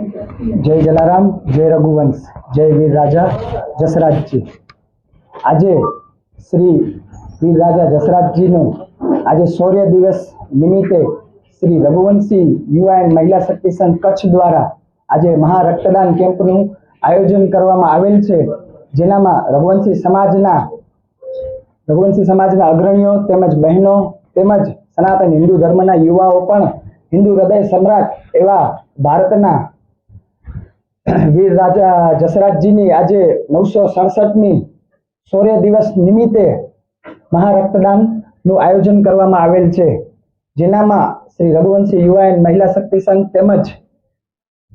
જય જલારામ, જય રઘુવંશ, જય વીર રાજા, જસરાજજી. આજે શ્રી વીર રાજા જસરાજજીનો આજે શૌર્ય દિવસ નિમિત્તે શ્રી રઘુવંશી યુવા મહિલા શક્તિ સંઘ કચ્છ દ્વારા આજે મહા કેમ્પનું આયોજન કરવામાં આવેલ છે. જેનામાં રઘુવંશી સમાજના રઘુવંશી સમાજના અગ્રણીઓ તેમજ બહેનો તેમજ સનાતન હિન્દુ ધર્મના યુવાઓ પણ હિન્દુ હૃદય સમ્રાટ એવા ભારતના વીર રાજા જસરાજજીની આજે નવસો સડસઠમી શૌર્ય દિવસ નિમિત્તે મહારક્તદાનનું આયોજન કરવામાં આવેલ છે. જેનામાં શ્રી રઘુવંશી યુવા મહિલા શક્તિ સંઘ તેમજ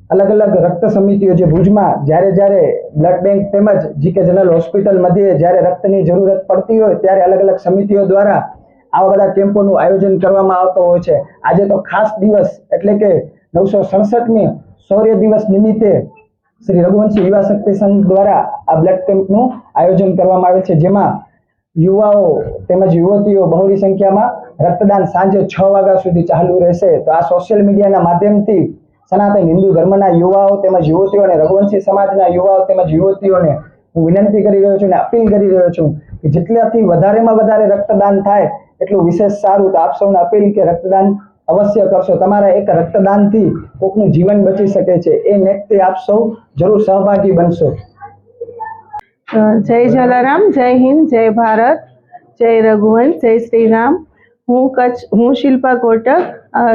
અલગ અલગ રક્ત સમિતિઓ જે ભુજમાં જ્યારે જ્યારે બ્લડ બેંક તેમજ જીકે જનરલ હોસ્પિટલ મધ્યે જ્યારે રક્તની જરૂરત પડતી હોય ત્યારે અલગ અલગ સમિતિઓ દ્વારા આવા બધા કેમ્પોનું આયોજન કરવામાં આવતો હોય છે. આજે તો ખાસ દિવસ એટલે કે નવસો સડસઠમી શૌર્ય દિવસ નિમિત્તે શ્રી રઘુવંશી યુવા શક્તિ સંઘ દ્વારા આ બ્લડ કેમ્પનું આયોજન કરવામાં આવે છે, જેમાં યુવાઓ તેમજ યુવતીઓ બહોળી સંખ્યામાં રક્તદાન સાંજે છ વાગ્યા સુધી ચાલુ રહેશે. તો આ સોશિયલ મીડિયાના માધ્યમથી સનાતન હિન્દુ ધર્મના યુવાઓ તેમજ યુવતીઓને રઘુવંશી સમાજના યુવાઓ તેમજ યુવતીઓને હું વિનંતી કરી રહ્યો છું અને અપીલ કરી રહ્યો છું કે જેટલાથી વધારેમાં વધારે રક્તદાન થાય એટલું વિશેષ સારું. તો આપ સૌને અપીલ કે રક્તદાન અવશ્ય કરશો. તમારા એક રક્તદાનથી કોકનું જીવન બચી શકે છે. એ નેકથી આપ સૌ જરૂર સહભાગી બનશો. જય જલારામ, જય હિન્દ, જય ભારત, જય રઘુવંશ, જય શ્રી રામ હું કચ્છ, હું શિલ્પા કોટક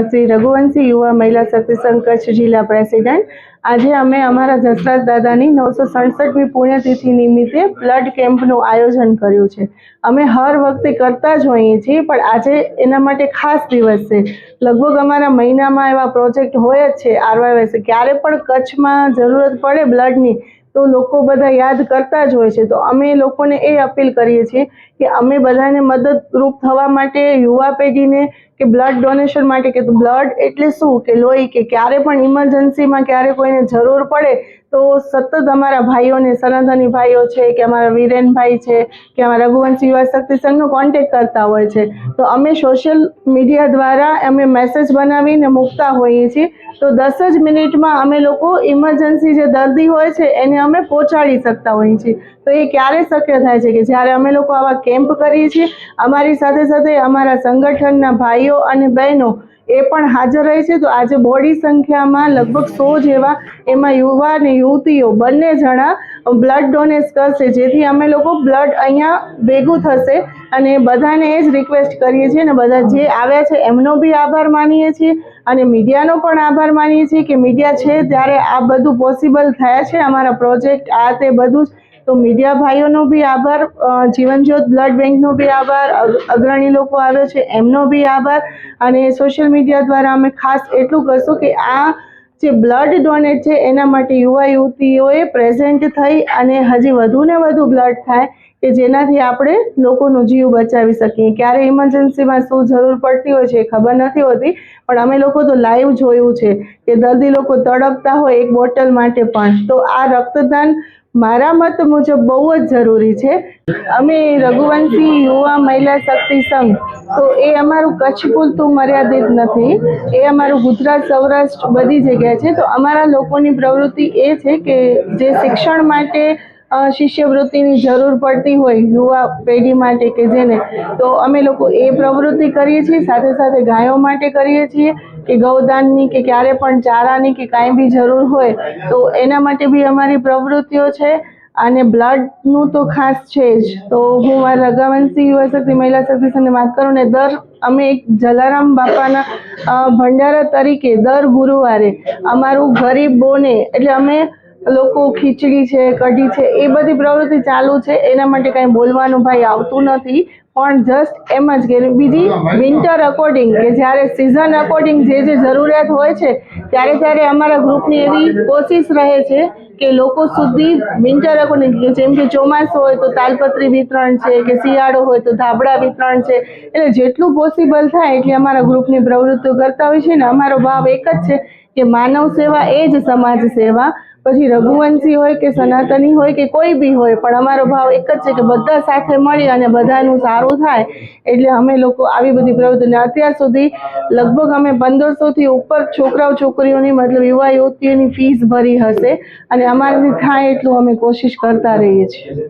શ્રી રઘુવંશી યુવા મહિલા શક્તિ કચ્છ જિલ્લા પ્રેસિડેન્ટ. આજે અમે અમારા જસરાજ દાદાની નવસો સડસઠમી પુણ્યતિથિ નિમિત્તે બ્લડ કેમ્પનું આયોજન કર્યું છે. અમે હર વખતે કરતા જ હોઈએ છીએ, પણ આજે એના માટે ખાસ દિવસ છે. લગભગ અમારા મહિનામાં એવા પ્રોજેક્ટ હોય જ છે આરવાયએસ ક્યારે પણ કચ્છમાં જરૂરત પડે બ્લડની તો લોકો બધા યાદ કરતા જ હોય છે. તો અમે લોકોને એ અપીલ કરીએ છીએ કે અમે બધાને મદદરૂપ થવા માટે યુવા પેઢીને કે બ્લડ ડોનેશન માટે કે બ્લડ એટલે શું? કે લોહી કે ક્યારે પણ ઇમરજન્સીમાં ક્યારે કોઈને જરૂર પડે, તો સતત અમારા ભાઈઓને, સનાતની ભાઈઓ છે કે અમારા વીરેનભાઈ છે કે અમારા રઘુવંશી યુવા શક્તિ સંઘનો કોન્ટેક્ટ કરતા હોય છે. તો અમે સોશિયલ મીડિયા દ્વારા અમે મેસેજ બનાવીને મૂકતા હોઈએ છીએ. તો દસ જ મિનિટમાં અમે લોકો ઇમરજન્સી જે દર્દી હોય છે, એને અમે પહોંચાડી શકતા હોઈએ છીએ. તો એ ક્યારે શક્ય થાય છે કે જ્યારે અમે લોકો આવા કેમ્પ કરીએ છીએ, અમારી સાથે સાથે અમારા સંગઠનના ભાઈઓ અને બહેનો એ પણ હાજર રહે છે. તો આજે બોડી સંખ્યામાં લગભગ સો જેવા એમાં યુવા અને યુવતીઓ બંને જણા બ્લડ ડોનેટ કરશે. જેથી અમે લોકો બ્લડ અહીંયા ભેગું થશે અને બધાને એ જ રિક્વેસ્ટ કરીએ છીએ અને બધા જે આવ્યા છે એમનો બી આભાર માનીએ છીએ અને મીડિયાનો પણ આભાર માનીએ છીએ કે મીડિયા છે ત્યારે આ બધું પોસિબલ થયા છે. અમારા પ્રોજેક્ટ આ તે બધું જ તો મીડિયા ભાઈઓનો બી આભાર જીવનજ્યોત બ્લડ બેંકનો બી આભાર અગ્રણી લોકો આવ્યો છે એમનો બી આભાર અને સોશિયલ મીડિયા દ્વારા અમે ખાસ એટલું કરશું કે આ જે બ્લડ ડોનેટ છે એના માટે યુવા યુવતીઓએ પ્રેઝન્ટ થઈ અને હજી વધુ ને વધુ બ્લડ થાય કે જેનાથી આપણે લોકોનો જીવ બચાવી શકીએ. ક્યારે ઇમરજન્સીમાં શું જરૂર પડતી હોય છે એ ખબર નથી હોતી, પણ અમે લોકો તો લાઈવ જોયું છે કે દર્દી લોકો તડપતા હોય એક બોટલ માટે પણ. તો આ રક્તદાન મારા મત મુજબ બહુ જ જરૂરી છે. અમે રઘુવંશી યુવા મહિલા શક્તિ સંઘ, તો એ અમારું કચ્છ પૂરતું મર્યાદિત નથી. એ અમારું ગુજરાત, સૌરાષ્ટ્ર બધી જગ્યાએ છે. તો અમારા લોકોની પ્રવૃત્તિ એ છે કે જે શિક્ષણ માટે શિષ્યવૃત્તિની જરૂર પડતી હોય યુવા પેઢી માટે કે જેને, તો અમે લોકો એ પ્રવૃત્તિ કરીએ છીએ, સાથે સાથે ગાયો માટે કરીએ છીએ. કે ગૌદાનની કે ક્યારે પણ ચારાની કે કાંઈ બી જરૂર હોય, તો એના માટે બી અમારી પ્રવૃત્તિઓ છે અને બ્લડનું તો ખાસ છે જ. તો હું મારા રઘાવંશી યુવા શક્તિ મહિલા શક્તિ સાથે વાત કરું ને, દર અમે એક જલારામ બાપાના ભંડારા તરીકે દર ગુરુવારે અમારું ગરીબોને એટલે અમે લોકો ખીચડી છે, કઢી છે, એ બધી પ્રવૃત્તિ ચાલુ છે. એના માટે કાંઈ બોલવાનું ભાઈ આવતું નથી. પણ જસ્ટ એમ જ કે બીજી વિન્ટર અકોર્ડિંગ કે જ્યારે સિઝન અકોર્ડિંગ જે જે જરૂરિયાત હોય છે ત્યારે ત્યારે અમારા ગ્રુપની એવી કોશિશ રહે છે કે લોકો સુધી વિન્ટર જેમ કે ચોમાસું હોય તો તાલપત્રી વિતરણ છે કે શિયાળો હોય તો ધાબળા વિતરણ છે એટલે જેટલું પોસિબલ થાય એટલે અમારા ગ્રુપની પ્રવૃત્તિઓ કરતા હોય છે ને અમારો ભાવ એક જ છે કે માનવ સેવા એ જ સમાજ સેવા પછી રઘુવંશી હોય કે સનાતની હોય કે કોઈ બી હોય, પણ અમારો ભાવ એક જ છે કે બધા સાથે મળી અને બધાનું સારું થાય, એટલે અમે લોકો આવી બધી પ્રવૃત્તિને અત્યાર સુધી લગભગ અમે પંદરસોથી ઉપર છોકરાઓ, છોકરીઓની મતલબ યુવા યુવતીઓની ફીસ ભરી હશે અને અમારાથી થાય એટલું અમે કોશિશ કરતા રહીએ છીએ.